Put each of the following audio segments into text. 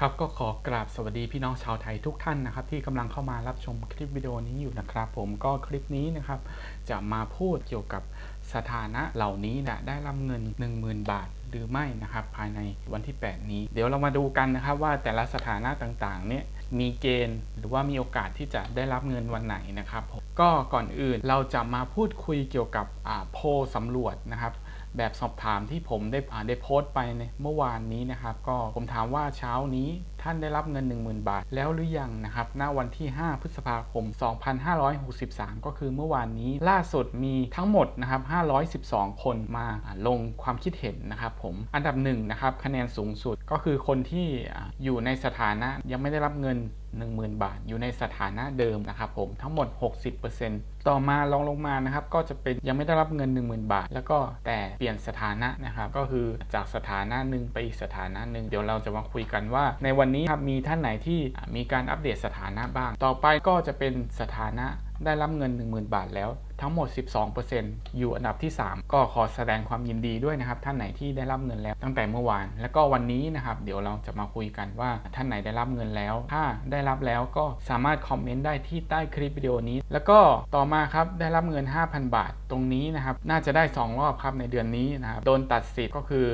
ครับก็ขอกราบสวัสดีพี่น้องชาวไทยทุกท่านนะครับ ที่กำลังเข้ามารับชมคลิปวิดีโอนี้อยู่นะครับ ผมก็คลิปนี้นะครับ จะมาพูดเกี่ยวกับสถานะเหล่านี้นะได้รับเงิน 10,000 บาทหรือไม่นะครับ ภายในวันที่ 8 นี้ เดี๋ยวเรามาดูกันนะครับว่าแต่ละสถานะต่างๆ เนี่ยมีเกณฑ์หรือว่ามีโอกาสที่จะได้รับเงินวันไหนนะครับผมก็ก่อนอื่นเราจะมาพูดคุยเกี่ยวกับโพลสำรวจนะครับ แบบสอบถามที่ผมได้อ่าได้โพสต์ไปในเมื่อวานนี้นะครับ ก็ผมถามว่าเช้านี้ท่านได้รับเงิน 10,000 บาท แล้วหรือยังนะครับณวันที่ 5 พฤษภาคม 2563 ก็คือเมื่อวานนี้ล่าสุดมีทั้งหมดนะครับ 512 คนมาอ่าลงความคิดเห็นนะครับผมอันดับหนึ่งนะครับคะแนนสูงสุดก็คือคนที่อยู่ในสถานะยังไม่ได้รับเงิน 10,000 บาท อยู่ในสถานะเดิมนะครับผมทั้งหมด 60%ต่อมาลองลงมานะครับก็จะเป็นยังไม่ได้รับเงิน 10,000 บาท แล้วก็แต่เปลี่ยนสถานะนะครับก็คือจากสถานะหนึ่งไปอีกสถานะหนึ่งเดี๋ยวเราจะมาคุยกันว่า ในวันนี้ครับมีท่านไหนที่มีการอัปเดตสถานะบ้าง ต่อไปก็จะเป็นสถานะ ได้รับเงิน 10,000 บาทแล้วทั้งหมด 12%อยู่อันดับที่ 3 ก็ขอแสดงความยินดีด้วยนะครับ ท่านไหนที่ได้รับเงินแล้วตั้งแต่เมื่อวาน แล้วก็วันนี้นะครับ เดี๋ยวเราจะมาคุยกันว่าท่านไหนได้รับเงินแล้ว ถ้าได้รับแล้วก็สามารถคอมเมนต์ได้ที่ใต้คลิปวิดีโอนี้ แล้วก็ต่อมาครับได้รับเงิน 5,000 บาทตรงนี้นะครับ น่าจะได้ 2 รอบครับในเดือนนี้นะครับโดนตัดสิทธิ์ก็คือ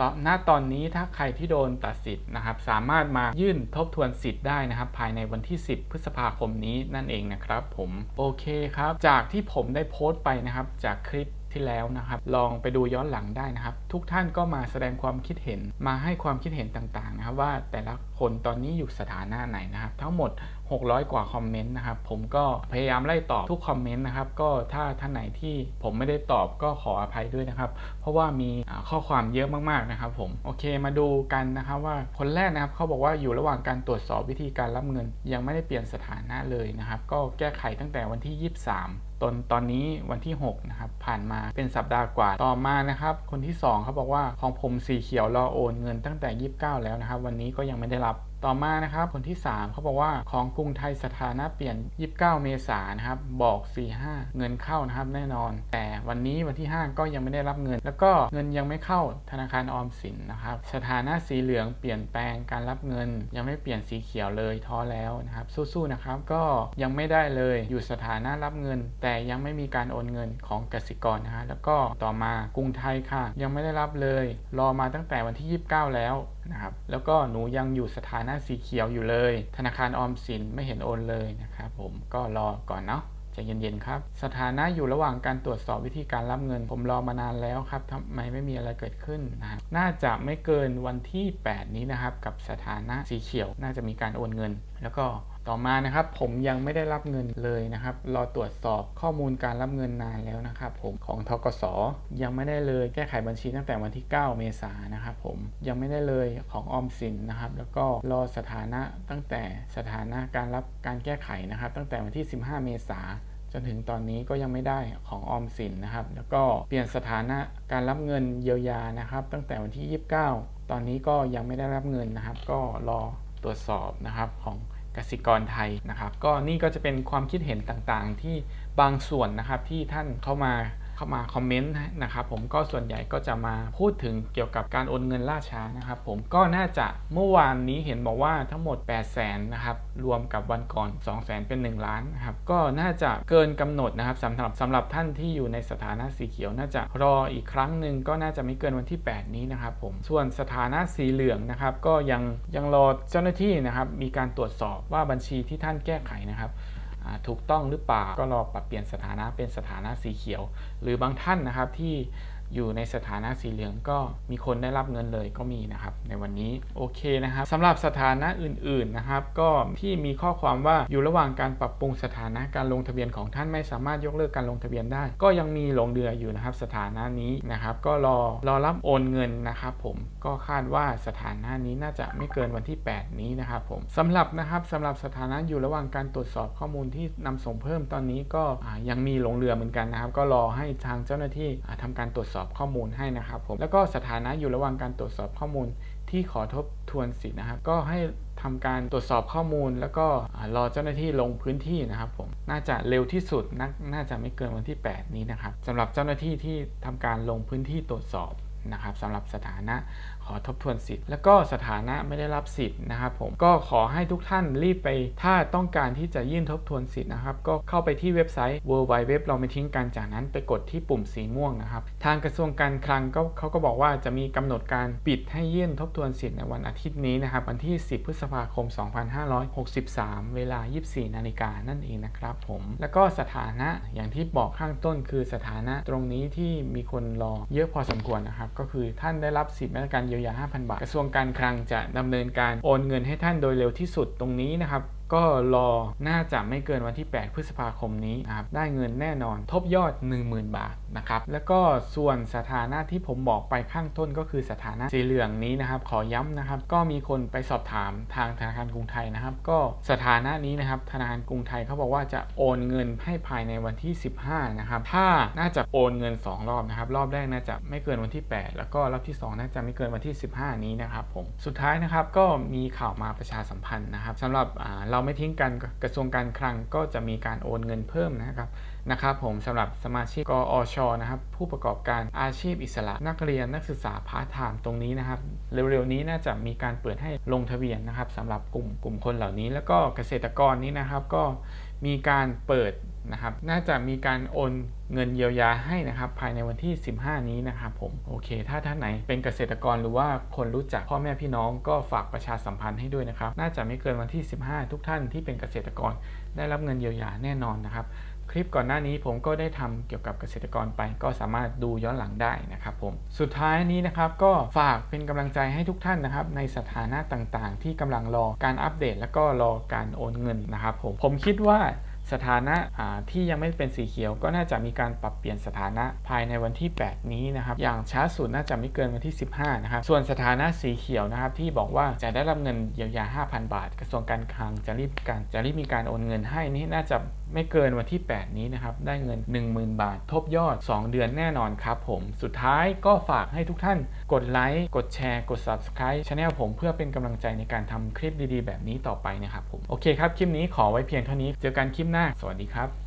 ตอนณตอนนี้ถ้าใครที่โดนตัดสิทธิ์นะครับ สามารถมายื่นทบทวนสิทธิ์ได้นะครับ ภายในวันที่ 10 พฤษภาคมนี้นั่นเองนะครับ ผมโอเคครับ จากที่ผมได้โพสต์ไปนะครับ จากคลิปที่แล้วนะครับ ลองไปดูย้อนหลังได้นะครับ ทุกท่านก็มาแสดงความคิดเห็นมาให้ความคิดเห็นต่างๆ นะครับ ว่าแต่ละคนตอนนี้อยู่สถานะไหนนะครับ ทั้งหมด600 กว่าคอมเมนต์นะครับ ผมก็พยายามไล่ตอบทุกคอมเมนต์นะครับ ก็ถ้าท่านไหนที่ผมไม่ได้ตอบก็ขออภัยด้วยนะครับ เพราะว่ามีข้อความเยอะมากๆนะครับผม โอเค มาดูกันนะครับว่าคนแรกนะครับเขาบอกว่าอยู่ระหว่างการตรวจสอบวิธีการรับเงิน ยังไม่ได้เปลี่ยนสถานะเลยนะครับ ก็แก้ไขตั้งแต่วันที่ 23ตนตอนนี้วันที่ 6 นะครับ ผ่านมาเป็นสัปดาห์กว่าต่อมานะครับ คนที่ 2เขาบอกว่าของผมสีเขียวรอโอนเงินตั้งแต่ 29 แล้วนะครับ วันนี้ก็ยังไม่ได้รับ ต่อมานะครับคนที่ 3เขาบอกว่าของกรุงไทยสถานะเปลี่ยน 29 เมษายนนะครับบอก 45 เงินเข้านะครับแน่นอน แต่วันนี้วันที่ 5 ก็ยังไม่ได้รับเงิน แล้วก็เงินยังไม่เข้าธนาคารออมสินนะครับสถานะสีเหลืองเปลี่ยนแปลงการรับเงิน ยังไม่เปลี่ยนสีเขียวเลยท้อแล้วนะครับสู้ๆนะครับก็ยังไม่ได้เลยอยู่สถานะรับเงิน แต่ยังไม่มีการโอนเงินของกสิกรนะฮะแล้วก็ต่อมากรุงไทยค่ะ ยังไม่ได้รับเลย รอมาตั้งแต่วันที่ 29 แล้ว นะครับแล้วก็หนูยังอยู่สถานะสีเขียวอยู่เลย ธนาคารออมสินไม่เห็นโอนเลยนะครับผมก็รอก่อนเนาะใจเย็นๆครับ สถานะอยู่ระหว่างการตรวจสอบวิธีการรับเงิน ผมรอมานานแล้วครับทำไมไม่มีอะไรเกิดขึ้นนะน่าจะไม่เกินวันที่ 8 นี้นะครับ กับสถานะสีเขียว น่าจะมีการโอนเงิน แล้วก็ ต่อมานะครับผมยังไม่ได้รับเงินเลยนะครับรอตรวจสอบข้อมูลการรับเงินนานแล้วนะครับผมของทกสยังไม่ได้เลยแก้ไขบัญชีตั้งแต่วันที่ 9 เมษายนนะครับผมยังไม่ได้เลยของออมสินนะครับแล้วก็รอสถานะตั้งแต่สถานะการรับการแก้ไขนะครับ ตั้งแต่วันที่ 15 เมษายนจนถึงตอนนี้ก็ยังไม่ได้ของออมสินนะครับ แล้วก็เปลี่ยนสถานะการรับเงินเยียวยานะครับ ตั้งแต่วันที่ 29 ตอนนี้ก็ยังไม่ได้รับเงินนะครับ ก็รอตรวจสอบนะครับของ กสิกรไทยนะครับ ก็นี่ก็จะเป็นความคิดเห็นต่างๆ ที่บางส่วนนะครับที่ท่านเข้ามา เข้ามาคอมเมนต์นะครับผมก็ส่วนใหญ่ก็จะมาพูดถึงเกี่ยวกับการโอนเงินล่าช้านะครับผมก็น่าจะเมื่อวานนี้เห็นบอกว่าทั้งหมด 8 0 0แสนนะครับรวมกับวันก่อน 2 0 0แสนเป็น 1 ล้านนะครับก็น่าจะเกินกำหนดนะครับสำหรับสำหรับท่านที่อยู่ในสถานะสีเขียว น่าจะรออีกครั้งหนึ่งก็น่าจะไม่เกินวันที่ 8 นี้นะครับผมส่วนสถานะสีเหลืองนะครับก็ยังยังรอเจ้าหน้าที่นะครับมีการตรวจสอบว่าบัญชีที่ท่านแก้ไขนะครับ ถูกต้องหรือเปล่าก็รอปรับเปลี่ยนสถานะเป็นสถานะสีเขียว หรือบางท่านนะครับที่ อยู่ในสถานะสีเหลืองก็มีคนได้รับเงินเลยก็มีนะครับในวันนี้โอเคนะครับสำหรับสถานะอื่นๆนะครับ ก็ที่มีข้อความว่าอยู่ระหว่างการปรับปรุงสถานะการลงทะเบียนของท่านไม่สามารถยกเลิกการลงทะเบียนได้ ก็ยังมีหลงเรืออยู่นะครับสถานะนี้นะครับก็รอรอรับโอนเงินนะครับผมก็คาดว่าสถานะนี้น่าจะไม่เกินวันที่ 8 นี้นะครับผมสำหรับนะครับสำหรับสถานะอยู่ระหว่างการตรวจสอบข้อมูลที่นำส่งเพิ่มตอนนี้ก็ยังมีหลงเรือเหมือนกันนะครับ ก็รอให้ทางเจ้าหน้าที่อ่าทำการตรวจสอบข้อมูลให้นะครับผมแล้วก็สถานะอยู่ระหว่างการตรวจสอบข้อมูลที่ขอทบทวนสิทธินะครับ ก็ให้ทำการตรวจสอบข้อมูล แล้วก็รอเจ้าหน้าที่ลงพื้นที่นะครับผมน่าจะเร็วที่สุดน,น่าจะไม่เกินวันที่ 8 นี้นะครับสำหรับเจ้าหน้าที่ที่ทำการลงพื้นที่ตรวจสอบ นะครับสำหรับสถานะขอทบทวนสิทธิ์ แล้วก็สถานะไม่ได้รับสิทธิ์นะครับผมก็ขอให้ทุกท่านรีบไป ถ้าต้องการที่จะยื่นทบทวนสิทธิ์นะครับก็เข้าไปที่เว็บไซต์ w w w เราไม่ทิ้งกันจากนั้นไปกดที่ปุ่มสีม่วงนะครับ ทางกระทรวงการคลังก็เขาก็บอกว่าจะมีกำหนดการปิดให้ยื่นทบทวนสิทธิ์ในวันอาทิตย์นี้นะครับวันที่ 10 พฤษภาคม 2563 เวลา 24 นาฬิกานั่นเองนะครับผมแล้วก็สถานะอย่างที่บอกข้างต้นคือสถานะตรงนี้ที่มีคนรอเยอะพอสมควรนะครับก็คือท่านได้รับสิทธิ์มาตรการเยียวยา 5,000 บาท กระทรวงการคลังจะดำเนินการโอนเงินให้ท่านโดยเร็วที่สุดตรงนี้นะครับก็รอน่าจะไม่เกินวันที่ 8 พฤษภาคมนี้นะครับได้เงินแน่นอนทบยอด 10,000 บาท นะครับแล้วก็ส่วนสถานะที่ผมบอกไปข้างต้นก็คือสถานะสีเหลืองนี้นะครับ ขอย้ำนะครับ ก็มีคนไปสอบถามทางธนาคารกรุงไทยนะครับ ก็สถานะนี้นะครับธนาคารกรุงไทยเขาบอกว่าจะโอนเงินให้ภายในวันที่ 15นะครับถ้าน่าจะโอนเงิน 2 รอบนะครับ รอบแรกน่าจะไม่เกินวันที่ 8 แล้วก็รอบที่ 2 น่าจะไม่เกินวันที่ 15 นี้นะครับผมสุดท้ายนะครับก็มีข่าวมาประชาสัมพันธ์นะครับสำหรับเราไม่ทิ้งกันกระทรวงการคลังก็จะมีการโอนเงินเพิ่มนะครับ นะครับผมสำหรับสมาชิกกอชนะครับผู้ประกอบการอาชีพอิสระนักเรียนนักศึกษาพาร์ทไทม์ตรงนี้นะครับเร็วๆนี้น่าจะมีการเปิดให้ลงทะเบียนนะครับสำหรับกลุ่มกลุ่มคนเหล่านี้ แล้วก็เกษตรกรนี้นะครับก็มีการเปิดนะครับน่าจะมีการโอนเงินเยียวยาให้นะครับภายในวันที่ 15 นี้นะครับผมโอเค ถ้าท่านไหนเป็นเกษตรกรหรือว่าคนรู้จักพ่อแม่พี่น้องก็ฝากประชาสัมพันธ์ให้ด้วยนะครับ น่าจะไม่เกินวันที่ 15 ทุกท่านที่เป็นเกษตรกรได้รับเงินเยียวยาแน่นอนนะครับ คลิปก่อนหน้านี้ผมก็ได้ทำเกี่ยวกับเกษตรกรไป ก็สามารถดูย้อนหลังได้นะครับผมสุดท้ายนี้นะครับก็ฝากเป็นกำลังใจให้ทุกท่านนะครับในสถานะต่างๆ ที่กำลังรอการอัปเดต แล้วก็รอการโอนเงินนะครับผมผมคิดว่าสถานะาที่ยังไม่เป็นสีเขียวก็น่าจะมีการปรับเปลี่ยนสถานะภายในวันที่ 8 นี้นะครับอย่างช้าสุดน่าจะไม่เกินวันที่ 15นะครับส่วนสถานะสีเขียวนะครับที่บอกว่าจะได้รับเงินเยียวยา 5,000 บาท กระทรวงการคลังจะรีบการจะรีบมีการโอนเงินให้นี่น่าจะ ไม่เกินวันที่ 8 นี้นะครับ ได้เงิน 10,000 บาท ทบยอด 2 เดือนแน่นอนครับผม สุดท้ายก็ฝากให้ทุกท่านกดไลค์ กดแชร์ กด subscribe ช anel ผมเพื่อเป็นกำลังใจในการทำคลิปดีๆ แบบนี้ต่อไปนะครับผม โอเคครับ คลิปนี้ขอไว้เพียงเท่านี้ เจอกันคลิปหน้า สวัสดีครับ